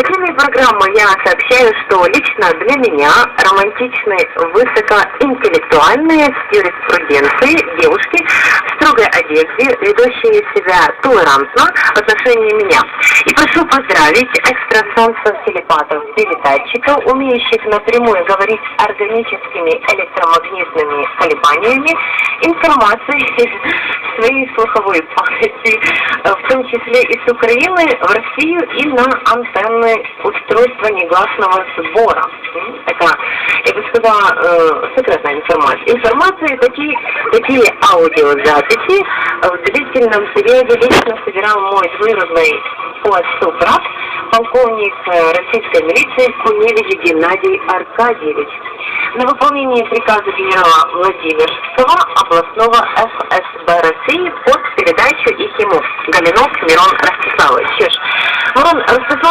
эфире программы я сообщаю, что лично для меня романтичны высокоинтеллектуальные с юриспруденцией девушки в строгой одежде, ведущие себя толерантно в отношении меня. И прошу поздравить экстрасенсов-телепатов, передатчиков, умеющих напрямую говорить органическими электромагнитными колебаниями информации своей слуховой памяти, том числе и с Украины в Россию и на антенны устройства негласного сбора. Така, я бы сказала, э, секретная информация. Информации такие, такие аудиозаписи в длительном периоде лично собирал мой двоюродный отцу брат, полковник э, российской милиции Куневич Геннадий Аркадьевич. На выполнение приказа генерала Владимирского областного под передачу их ему Галинов Мирон Ростиславович. Мирон Ростиславович